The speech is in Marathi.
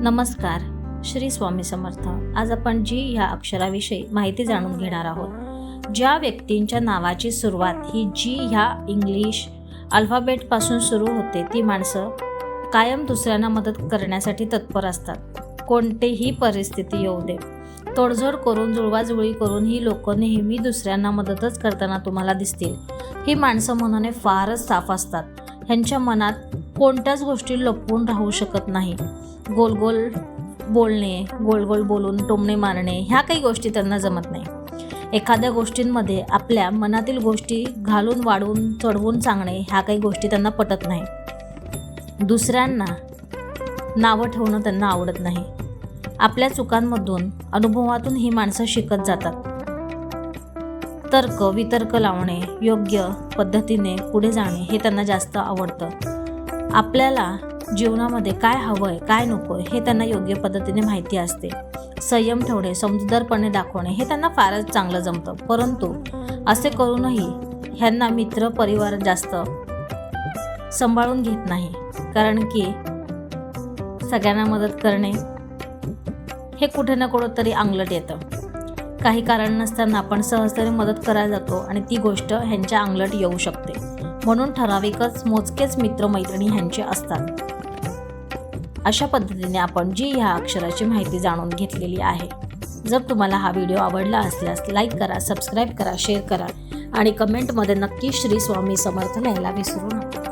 नमस्कार श्री स्वामी समर्थ. आज आपण जी ह्या अक्षराविषयी माहिती जाणून घेणार आहोत. ज्या व्यक्तींच्या नावाची सुरुवात ही जी ह्या इंग्लिश अल्फाबेटपासून सुरू होते ती माणसं कायम दुसऱ्यांना मदत करण्यासाठी तत्पर असतात. कोणतेही परिस्थिती येऊ दे. तोडजोड करून जुळवाजुळी करून ही लोक नेहमी दुसऱ्यांना मदतच करताना तुम्हाला दिसतील. ही माणसं मनाने फारच साफ असतात. ह्यांच्या मनात कोणत्याच गोष्टी लपवून राहू शकत नाही. गोल गोल बोलणे गोल गोल बोलून टोमणे मारणे ह्या काही गोष्टी त्यांना जमत नाही. एखाद्या गोष्टींमध्ये आपल्या मनातील गोष्टी घालून वाढवून चढवून सांगणे ह्या काही गोष्टी त्यांना पटत नाही. दुसऱ्यांना नावं ठेवणं त्यांना आवडत नाही. आपल्या चुकांमधून अनुभवातून ही माणसं शिकत जातात. तर्क वितर्क लावणे योग्य पद्धतीने पुढे जाणे हे त्यांना जास्त आवडतं. आपल्याला जीवनामध्ये काय हवं आहे काय नको आहे हे त्यांना योग्य पद्धतीने माहिती असते. संयम ठेवणे समजूतदारपणे दाखवणे हे त्यांना फारच चांगलं जमतं. परंतु असे करूनही ह्यांना मित्र परिवार जास्त सांभाळून घेत नाही. कारण की सगळ्यांना मदत करणे हे कुठे ना कुठं तरी अंगलट येतं. काही कारण नसताना आपण सहजतेने मदत करायला जातो आणि ती गोष्ट ह्यांच्या अंगलट येऊ शकते. म्हणून ठराविकच मोजकेच मित्रमैत्रिणी ह्यांचे असतात. अशा पद्धतीने आपण जी ह्या अक्षराची माहिती जाणून घेतलेली आहे. जर तुम्हाला हा व्हिडिओ आवडला असल्यास लाईक करा सबस्क्राईब करा शेअर करा आणि कमेंटमध्ये नक्की श्री स्वामी समर्थ लिहायला विसरू नका.